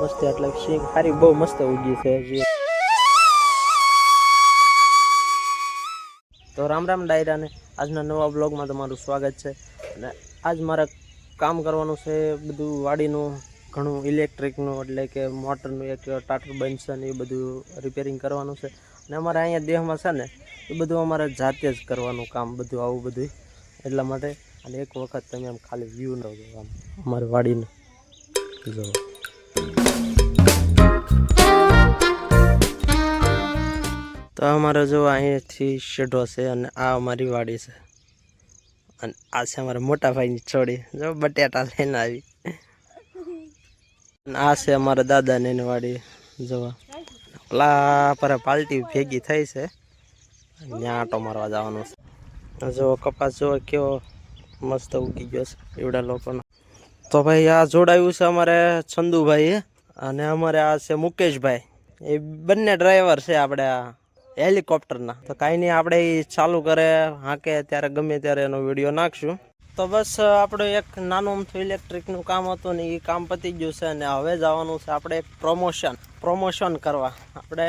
મસ્ત એટલે શેક સારી બહુ મસ્ત ઉગી છે તો રામ રામ ડાયરાને. આજના નવા બ્લોગમાં તમારું સ્વાગત છે. અને આજ મારે કામ કરવાનું છે બધું વાડીનું, ઘણું ઇલેક્ટ્રિકનું, એટલે કે મોટરનું એક ટાટર બનશે ને એ બધું રિપેરિંગ કરવાનું છે. અને અમારે અહીંયા દેહમાં છે ને, એ બધું અમારે જાતે જ કરવાનું કામ બધું, આવું બધું. એટલા માટે અને એક વખત તમે આમ ખાલી વ્યૂ ન આમ. અમારી વાડીને. જો. તો અમારે જો અહીંયાથી શેઢો છે અને આ અમારી વાડી છે. અને આ છે અમારા મોટા ભાઈની છોડી. જો બટેટા લઈને આવી. અને આ છે અમારા દાદાને એની વાડી. જોવા પેલા પર પાલટી ભેગી થઈ છે. ત્યાં આટો મારવા જવાનું છે. જો કપાસ જો કેવો મસ્ત ઉગી ગયો છે એવડા લોકોનો. તો ભાઈ આ જોડાયું છે અમારે ચંદુભાઈ અને અમારે આ છે મુકેશભાઈ. એ બંને ડ્રાઈવર છે આપણે આ. હેલિકોપ્ટરના. તો કાંઈ નહીં, આપણે એ ચાલુ કરે, હાંકે ત્યારે ગમે ત્યારે એનો વીડિયો નાખશું. તો બસ, આપણે એક નાનું અમથું ઇલેક્ટ્રિકનું કામ હતું ને એ કામ પતી ગયું છે અને હવે જવાનું છે આપણે પ્રમોશન પ્રમોશન કરવા. આપણે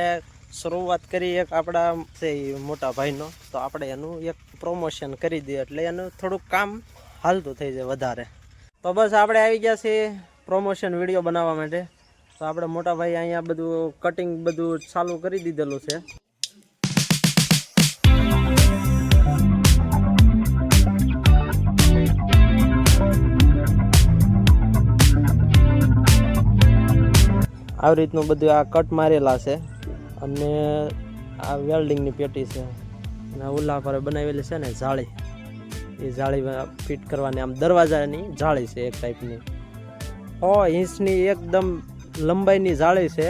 શરૂઆત કરી એક આપણા છે મોટા ભાઈનો. તો આપણે એનું એક પ્રમોશન કરી દઈએ એટલે એનું થોડુંક કામ હાલતું થઈ જાય વધારે. તો બસ, આપણે આવી ગયા છીએ પ્રમોશન વીડિયો બનાવવા માટે. તો આપણે મોટા ભાઈ અહીંયા બધું કટિંગ બધું ચાલુ કરી દીધેલું છે. આવી રીતનું બધું આ કટ મારેલા છે. અને આ વેલ્ડિંગની પેટી છે. અને ઓલા પર બનાવેલી છે ને જાળી. એ જાળી ફિટ કરવાની, આમ દરવાજાની જાળી છે એક ટાઈપની સો ઇંચની એકદમ લંબાઈની જાળી છે.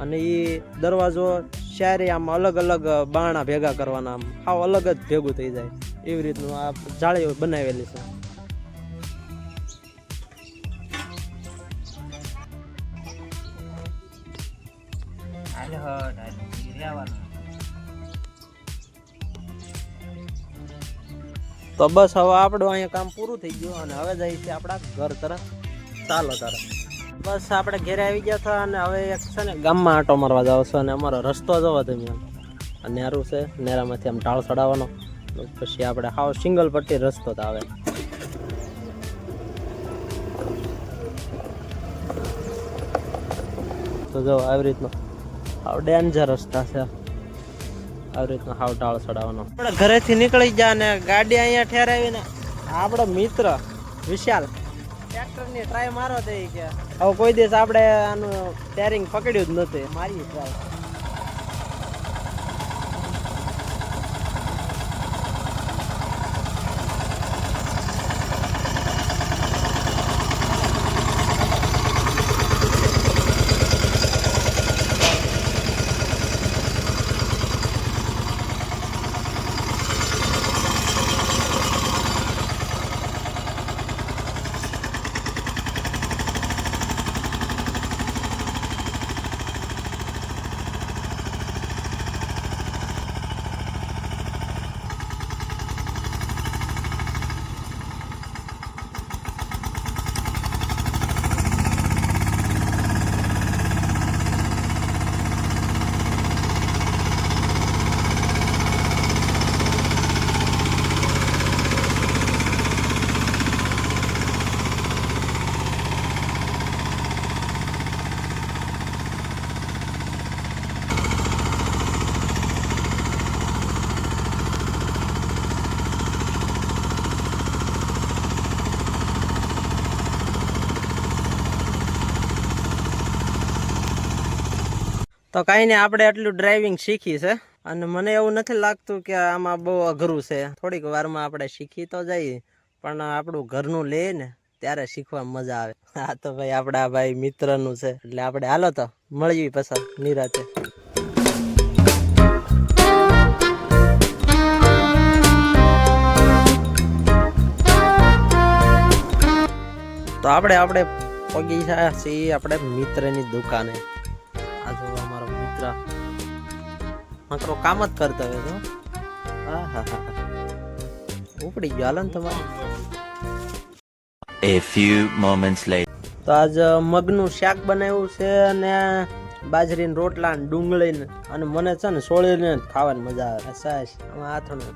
અને એ દરવાજો ચારે આમ અલગ અલગ બાણા ભેગા કરવાના, આમ આવ અલગ જ ભેગું થઈ જાય. એવી રીતનું આ જાળી બનાવેલી છે. તો બસ હવે આપણું અહીંયા કામ પૂરું થઈ ગયું અને હવે જઈએ છીએ આપણા ઘર તરફ, ચાલો તરફ. બસ આપણે ઘેરે આવી ગયા હતા અને હવે એક છે ને ગામમાં આંટો મારવા જાવ છો અને અમારો રસ્તો જવા તમે આમ નેરું છે, નેરામાંથી આમ ટાળ ચડાવવાનો. પછી આપણે હાવ સિંગલ પટ્ટી રસ્તો તો આવે. તો જો આવી રીતનો હાવ ડેન્જર રસ્તા છે. આવી રીતનો હાવ ટાળ ચડાવવાનો. આપણે ઘરેથી નીકળી ગયા અને ગાડી અહીંયા ઠેરાવીને આપણો મિત્ર વિશાલ ટ્રેક્ટરની ટ્રાય મારો તો કે. હવે કોઈ દિવસ આપણે આનું ટેરિંગ પકડ્યું જ નથી. મારી ટ્રાય તો કાંઈ નહીં, આપણે એટલું ડ્રાઇવિંગ શીખી છે. અને મને એવું નથી લાગતું કે આમાં બહુ અઘરું છે. થોડીક વારમાં આપણે શીખી તો જઈએ, પણ આપણું ઘરનું લે ને, ત્યારે શીખવા મજા આવે. હા, તો ભાઈ, આપણા ભાઈ મિત્રનું છે. એટલે આપણે હાલો તો, મળીએ પસાર નિરાતે. તો આપણે આપણે પગી છીએ આપણે મિત્રની દુકાને. મિત્ર. માત્ર કામ જ કરતો હોય તો. હા હા હા ઉપડી ગયો. હાલો ને તમારે. A few moments later. તો આજ મગનું શાક બનાવ્યું છે અને બાજરીના રોટલા ને ડુંગળી ને અને મને છે ને સોળીને ખાવાની મજા આવે. સાસ આમાં આથણું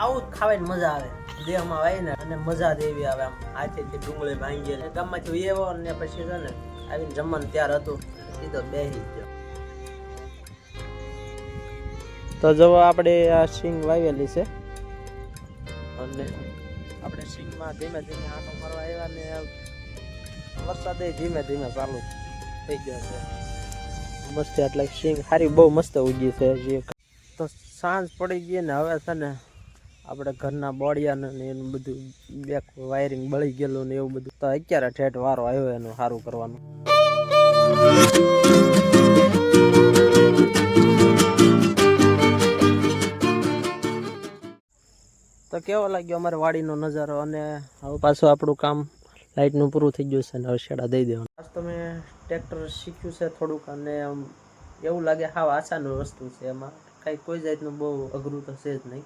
આવું જ ખાવાની મજા આવે. દેહમાં હોય ને અને મજા એવી આવે આમ. હાથેથી ડુંગળી ભાંગી ગમે ગામમાંથી એવો ને પછી છે ને આવીને જમવાનું ત્યાર હતું. સીધો બેસી ગયો. તો જો આપણે આ સિંગ વાવેલી છે. અને આપણે સિંગમાં ધીમે ધીમે આંટો મારવા આવ્યા ને વરસાદ ધીમે ધીમે ચાલુ થઈ ગયો છે. મસ્ત એટલે સિંગ સારી બહુ મસ્ત ઉગી છે જે. તો સાંજ પડી ગઈ ને હવે છે ને આપણે ઘરના બોડિયાને ને એનું બધું બેક વાયરિંગ બળી ગયેલું ને એવું બધું. તો અત્યારે ઠેઠ વારો આવ્યો એનું સારું કરવાનું. તો કેવો લાગ્યો અમારે વાડીનો નજારો અને હવે પાછું આપણું કામ લાઇટનું પૂરું થઈ ગયું છે અને હવે શેડા દઈ દેવાનું. આજ તો મેં ટ્રેક્ટર શીખ્યું છે થોડુંક અને આમ એવું લાગે હાવ આસાન વસ્તુ છે એમાં. કાંઈ કોઈ જાતનું બહુ અઘરું તો છે જ નહીં.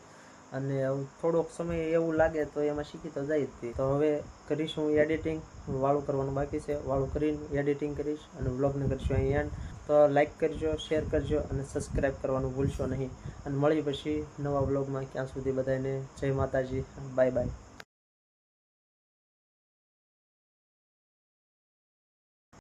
અને થોડોક સમય એવું લાગે તો એમાં શીખી તો જાય જ તો. હવે કરીશું એડિટિંગ વાળું કરવાનું બાકી છે. વાળું કરીને એડિટિંગ કરીશ અને વ્લોગને કરીશું અહીંયા. તો લાઈક કરજો શેર કરજો અને સબસ્ક્રાઈબ કરવાનું ભૂલશો નહીં. અને મળી પછી નવા બ્લોગમાં ક્યાં સુધી બધાને જય માતાજી. Bye bye